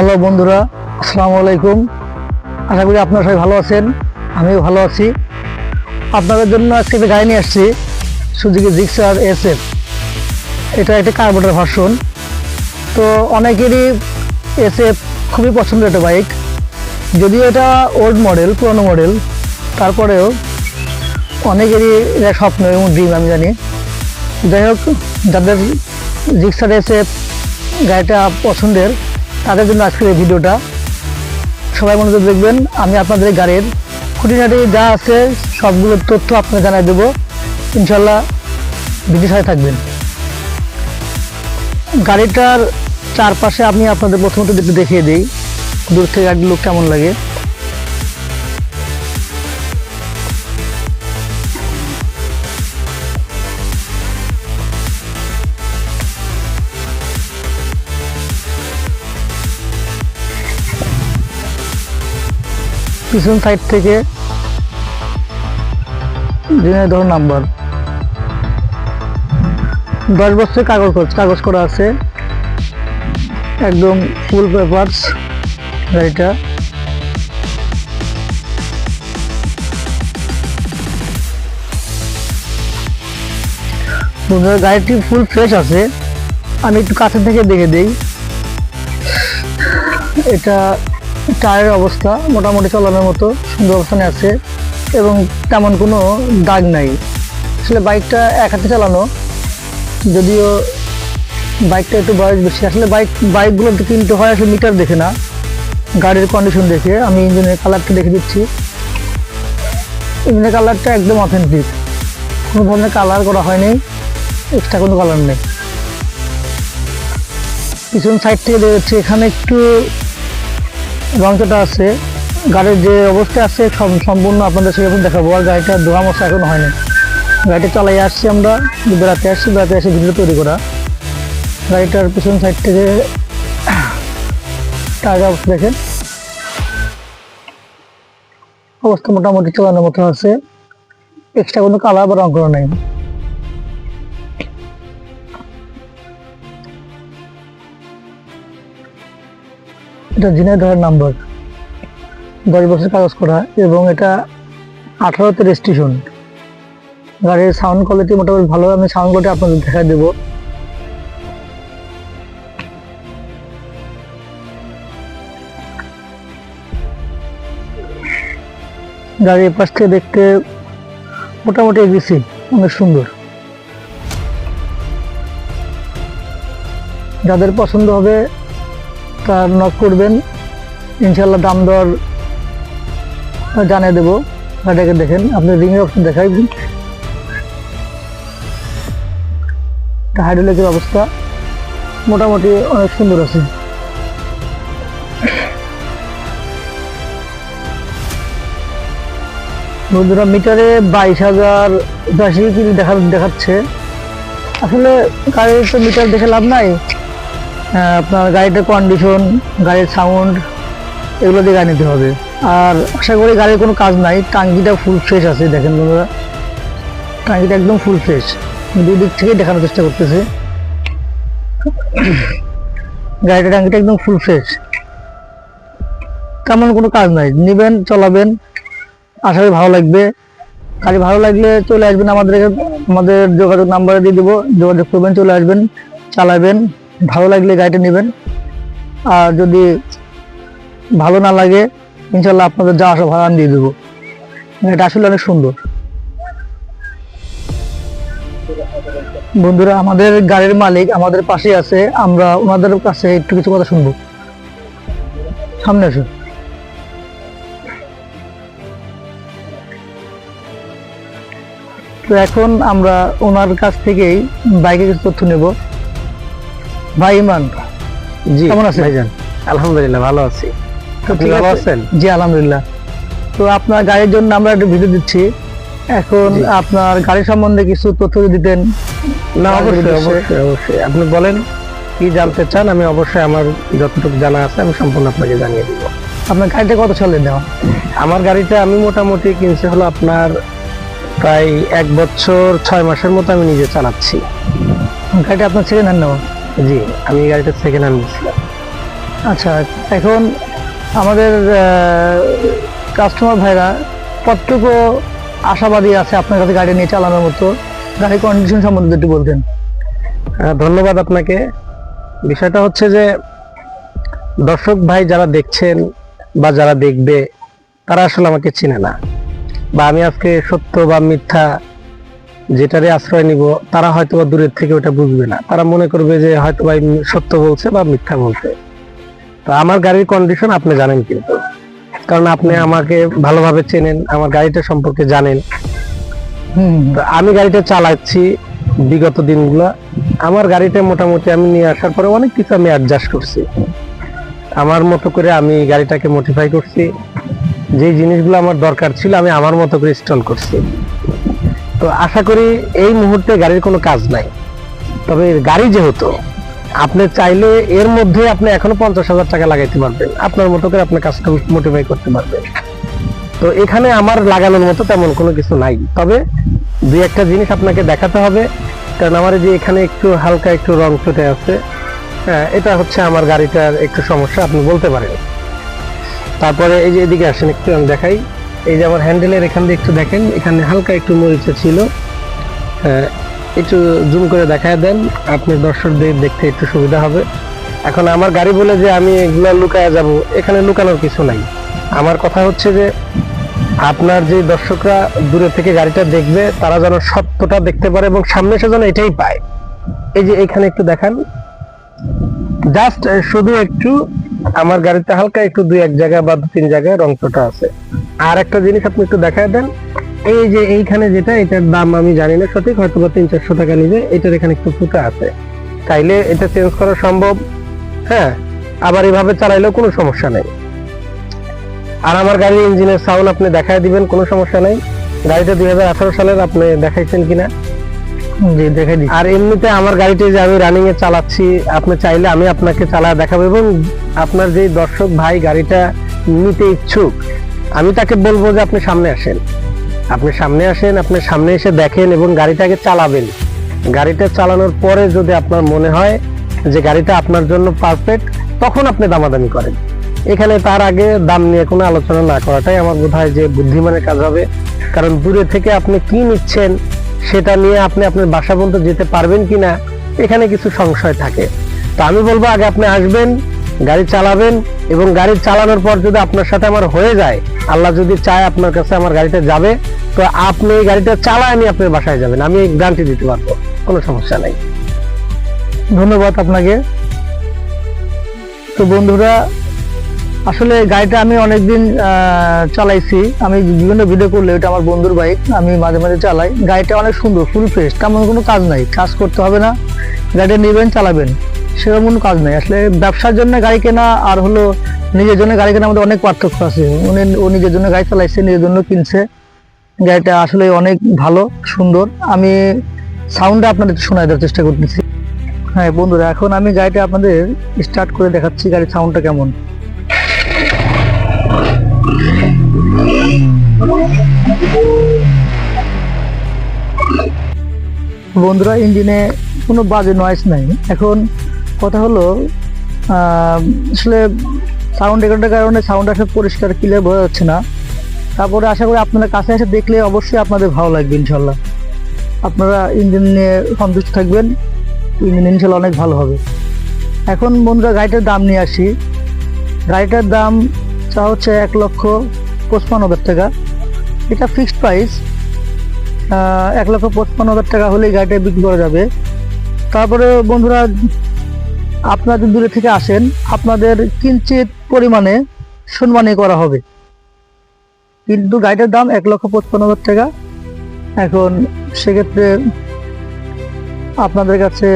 Hello বন্ধুরা, আসসালামু আলাইকুম। আশা করি আপনারা সবাই ভালো আছেন, আমিও ভালো আছি। আপনাদের জন্য আজকে একটা গাড়ি নিয়ে আসছি সুজুকি জিক্সার এস এফ এটা একটা কার্বোটার ভার্সন তো অনেকেরই এস এফ খুবই পছন্দের একটা বাইক যদিও এটা ওল্ড মডেল পুরনো মডেল তারপরেও অনেকেরই এটা স্বপ্ন এবং ড্রিম আমি জানি। যাই হোক, যাদের জিক্সার এস এফ গাড়িটা পছন্দের তাদের জন্য আজকের এই ভিডিওটা। সবাই মনোযোগ দেখবেন, আমি আপনাদের গাড়ির খুঁটিনাটি যা আছে, সবগুলো তথ্য আপনাকে জানাই দেবো। ইনশাল্লাহ ভিডিও সাথে থাকবেন। গাড়িটার চারপাশে আমি আপনাদের প্রথমত দেখিয়ে দিই, দূর থেকে গাড়ির লোক কেমন লাগে। পিছন সাইড থেকে ধর নাম্বার দশ বছর কাগজ কাগজ করা আছে। একদম ফুল পেপারস গাড়িটা। গাড়িটি ফুল ফ্রেশ আছে। আমি একটু কাছে থেকে দেখে দিই। এটা টায়ারের অবস্থা মোটামুটি চালানোর মতো সুন্দর অবস্থানে আছে এবং তেমন কোনো দাগ নাই। আসলে বাইকটা এক হাতে চালানো, যদিও বাইকটা একটু বয়স বেশি। আসলে বাইক, বাইকগুলো কিনতে হয় আসলে মিটার দেখে না, গাড়ির কন্ডিশন দেখে। আমি ইঞ্জিনের কালারটা দেখে দিচ্ছি। ইঞ্জিনের কালারটা একদম অথেন্টিক কোনো ধরনের কালার করা হয়নি এক্সট্রা কোনো কালার নেই। পিছন সাইড থেকে দেখছি এখানে একটু রংটা আছে, গাড়ির যে অবস্থা আছে সম- সম্পূর্ণ আপনাদের সেরকম দেখাবো। আর গাড়িটা ধোয়া মশা এখনও হয়নি। গাড়িটা চালাই আসছি আমরা, বেড়াতে আসছি, বেড়াতে এসে ভিডিও তৈরি করা। গাড়িটার পিছন সাইড থেকে টায়ার অবস্থা দেখেন। অবস্থা মোটামুটি চালানোর মতো আছে। এক্সট্রা কোনো কালার বা রং করা নেই। এটা ঝিনাইদহের নাম্বার। দশ বছর কাগজ করা এবং এটা আঠারোতে রেজিস্ট্রেশন গাড়ির সাউন্ড কোয়ালিটি মোটামুটি ভালো, আমি সাউন্ড কোয়ালিটি আপনাদের দেখা দেবো। গাড়ির পাশ থেকে দেখতে মোটামুটি এগিয়েছি অনেক সুন্দর। যাদের পছন্দ হবে তার নক করবেন ইনশাল্লাহ দাম দর জানিয়ে দেবো। গাড়িটাকে দেখেন, আপনি রিংয়ের অপশন দেখাই হাইড্রোলিকের অবস্থা মোটামুটি অনেক সুন্দর আছে। বন্ধুরা, মিটারে বাইশ হাজার পঁচাশি কিলো দেখা দেখাচ্ছে। আসলে গাড়ির তো মিটার দেখে লাভ নাই। আপনার গাড়িটার কন্ডিশন গাড়ির সাউন্ড এগুলো দিয়ে গাড়ি নিতে হবে। আর আশা করি গাড়ির কোনো কাজ নাই, টাঙ্কিটা ফুল ফ্রেশ আছে, দেখেন বন্ধুরা। টাঙ্কিটা একদম ফুল ফ্রেশ দুই দিক থেকেই দেখানোর চেষ্টা করতেছে। গাড়িটা, টাঙ্কিটা একদম ফুল ফ্রেশ তেমন কোনো কাজ নাই। নেবেন, চলাবেন। আশা করি ভালো লাগবে। গাড়ি ভালো লাগলে চলে আসবেন আমাদের আমাদের যোগাযোগ নাম্বারে দিয়ে দেবো। যোগাযোগ করবেন, চলে আসবেন, চালাবেন। ভালো লাগলে গাড়িটা নেবেন। আর যদি ভালো না লাগে, ইনশাল্লাহ আপনাদের যা আসা ভাড়া দিয়ে দেবো। এটা আসলে অনেক সুন্দর। বন্ধুরা, আমাদের গাড়ির মালিক আমাদের পাশে আছে। আমরা ওনাদের কাছে একটু কিছু কথা শুনব। সামনে আসুন। তো এখন আমরা ওনার কাছ থেকেই বাইকের কিছু তথ্য নেব। ভাই ইমান জি কেমন আছেন? ভাইজান আলহামদুলিল্লাহ ভালো আছি। আপনি ভালো আছেন? জি আলহামদুলিল্লাহ। তো আপনার গাড়ির জন্য আমরা একটু ভিডিও দিচ্ছি। এখন আপনার গাড়ি সম্বন্ধে কিছু তথ্য দিতেন। না অবশ্যই অবশ্যই। অবশ্যই আপনি বলেন কি জানতে চান? আমি অবশ্যই আমার যতটুকু জানা আছে আমি সম্পূর্ণ আপনাকে জানিয়ে দিব। আপনার গাড়িটা কত সালে দেওয়া আমার গাড়িটা আমি মোটামুটি কিনছি হলো আপনার প্রায় এক বছর ছয় মাসের মতো আমি নিজে চালাচ্ছি। গাড়িটা আপনার হ্যান্ড নেওয়া? জি আমি এই গাড়িটা সেকেন্ড হ্যান্ড নিয়েছিলাম আচ্ছা এখন আমাদের কাস্টমার ভাইরা কতটুকু আশাবাদী আছে আপনার কাছে গাড়ি নিয়ে চালানোর মতো? গাড়ির কন্ডিশন সম্বন্ধে একটু বলতেন। ধন্যবাদ আপনাকে। বিষয়টা হচ্ছে যে দর্শক ভাই যারা দেখছেন বা যারা দেখবে তারা আসলে আমাকে চিনে না। বা আমি আজকে সত্য বা মিথ্যা যেটারে আশ্রয় নিব তারা হয়তো বা দূরের থেকে ওটা বুঝবে না। তারা মনে করবে যে হয়তো ভাই সত্য বলছে বা মিথ্যা বলছে। তো আমার গাড়ির কন্ডিশন আপনি জানেন কিন্তু। কারণ আপনি আমাকে ভালোভাবে চেনেন আমার গাড়িটা সম্পর্কে জানেন। তো আমি গাড়িটা চালাচ্ছি বিগত দিনগুলো। আমার গাড়িটা মোটামুটি আমি নিয়ে আসার পরে অনেক কিছু আমি অ্যাডজাস্ট করছি। আমার মতো করে আমি গাড়িটাকে মডিফাই করছি। যে জিনিসগুলো আমার দরকার ছিল আমি আমার মতো করে ইনস্টল করছি। তো আশা করি এই মুহূর্তে গাড়ির কোনো কাজ নাই। তবে গাড়ি যেহেতু, আপনি চাইলে এর মধ্যে আপনি এখনও পঞ্চাশ হাজার টাকা লাগাইতে পারবেন। আপনার মতো করে আপনার কাজটা মোটিফাই করতে পারবেন। তো এখানে আমার লাগানোর মতো তেমন কোনো কিছু নাই। তবে দুই একটা জিনিস আপনাকে দেখাতে হবে, কারণ আমার যে এখানে একটু হালকা একটু রং চটে আছে হ্যাঁ এটা হচ্ছে আমার গাড়িটার একটু সমস্যা, আপনি বলতে পারেন। তারপরে এই যে এদিকে আসেন, একটু আমি দেখাই। এই যে আমার হ্যান্ডেলের এখান দিয়ে একটু দেখেন, এখানে হালকা একটু মরিচা ছিল। একটু জুম করে দেখায় দেন, আপনি দর্শকদের দেখতে একটু সুবিধা হবে। এখন আমার গাড়ি বলে যে আমি এগুলো লুকায় যাব, এখানে লুকানোর কিছু নাই। আমার কথা হচ্ছে যে, আপনার যে দর্শকরা দূরে থেকে গাড়িটা দেখবে, তারা যেন সত্যটা দেখতে পারে এবং সামনে এসে যেন এটাই পায়। এই যে এখানে একটু দেখান। জাস্ট, শুধু একটু, আমার গাড়িতে হালকা একটু দুই এক জায়গা বা দু তিন জায়গায় রংটা আছে। আর একটা জিনিস আপনি একটু দেখায় দেন। এই যে এইখানে যেটা এটার দাম আমি জানি না সঠিক হয়তো বা তিন চারশো টাকা নিবে এটার এখানে একটু ফুটা আছে। চাইলে এটা চেঞ্জ করা সম্ভব হ্যাঁ? আবার এভাবে চালাইলেও কোনো সমস্যা নেই। আর আমার গাড়ির ইঞ্জিনের সাউন্ড আপনি দেখায় দিবেন কোনো সমস্যা নাই। গাড়িটা দুই হাজার আঠারো সালের আপনি দেখাইছেন কিনা? জি দেখে দিই আর এমনিতে আমার গাড়িটি যে আমি রানিং এ চালাচ্ছি আপনি চাইলে আমি আপনাকে চালা দেখাবো এবং আপনার যে দর্শক ভাই গাড়িটা নিতে ইচ্ছুক আমি তাকে বলব যে আপনি সামনে আসেন। আপনি সামনে আসেন, আপনি সামনে এসে দেখেন এবং গাড়িটাকে চালাবেন। গাড়িটা চালানোর পরে যদি আপনার মনে হয় যে গাড়িটা আপনার জন্য পারফেক্ট তখন আপনি দামাদামি করেন। এখানে তার আগে দাম নিয়ে কোনো আলোচনা না করাটাই আমার বোধ হয় যে বুদ্ধিমানের কাজ হবে। কারণ দূরে থেকে আপনি কি নিচ্ছেন, সেটা নিয়ে আপনি আপনার বাসা পর্যন্ত যেতে পারবেন কিনা, এখানে কিছু সংশয় থাকে। তো আমি বলব, আগে আপনি আসবেন গাড়ি চালাবেন এবং গাড়ি চালানোর পর যদি আপনার সাথে আমার হয়ে যায়, আল্লাহ যদি চায় আপনার কাছে আমার গাড়িটা যাবে, তো আপনি এই গাড়িটা চালায় আমি আপনার বাসায় যাবেন, আমি গ্যারান্টি দিতে পারব, কোনো সমস্যা নাই। ধন্যবাদ আপনাকে। তো বন্ধুরা, আসলে গাড়িটা আমি অনেকদিন চালাইছি, আমি বিভিন্ন ভিডিও করলে এটা আমার বন্ধুর বাইক আমি মাঝে মাঝে চালাই। গাড়িটা অনেক সুন্দর ফুল ফ্রেশ তেমন কোনো কাজ নাই, কাজ করতে হবে না। গাড়িটা নেবেন, চালাবেন। সেরকম কোনো কাজ নাই। আসলে ব্যবসার জন্য গাড়ি কেনা আর হলো নিজের জন্য গাড়ি কেনা আমাদের অনেক পার্থক্য আছে। উনি, ও নিজের জন্য গাড়ি চালাইছে, নিজের জন্য কিনছে। গাড়িটা আসলে অনেক ভালো, সুন্দর। আমি সাউন্ডটা আপনাদের শোনায় দেওয়ার চেষ্টা করতেছি। হ্যাঁ বন্ধুরা, এখন আমি গাড়িটা আপনাদের স্টার্ট করে দেখাচ্ছি গাড়ির সাউন্ডটা কেমন। বন্ধুরা ইঞ্জিনে কোনো বাজে নয়েস নাই। এখন কথা হলো আসলে সাউন্ড রেকর্ডের কারণে সাউন্ড আসলে পরিষ্কার ক্লিয়ার বোঝা যাচ্ছে না। তারপরে আশা করি আপনারা কাছে এসে দেখলে অবশ্যই আপনাদের ভালো লাগবে ইনশাল্লাহ। আপনারা ইঞ্জিন নিয়ে সন্তুষ্ট থাকবেন ইঞ্জিন ইনশাল্লাহ অনেক ভালো হবে। এখন বন্ধুরা গাড়িটার দাম নিয়ে আসি। গাড়িটার দাম চা হচ্ছে এক লক্ষ পঁচপান্ন হাজার টাকা। এটা ফিক্সড প্রাইস এক লক্ষ পঁচপান্ন হাজার টাকা হলেই গাড়িটা বিক্রি করা যাবে। তারপরে বন্ধুরা আপনারা দূরে থেকে আসেন, আপনাদের কিঞ্চিত পরিমাণে সম্মানী করা হবে। কিন্তু গাড়িটার দাম এক লক্ষ পঁচপন্ন হাজার টাকা। এখন সেক্ষেত্রে আপনাদের কাছে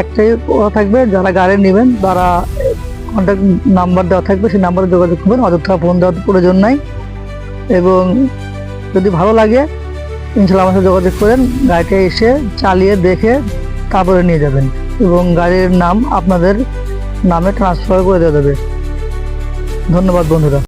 একটাই কথা থাকবে, যারা গাড়ি নেবেন, তারা কন্ট্যাক্ট নাম্বার দেওয়া থাকবে, সেই নাম্বারে যোগাযোগ করবেন, অযথা ফোন দেওয়ার প্রয়োজন নাই। এবং যদি ভালো লাগে, ইনশাল্লাহ আমার সাথে যোগাযোগ করেন, গাড়িটা এসে চালিয়ে দেখে তারপরে নিয়ে যাবেন। এবং গাড়ির নাম আপনাদের নামে ট্রান্সফার করে দেওয়া যাবে। ধন্যবাদ বন্ধুরা।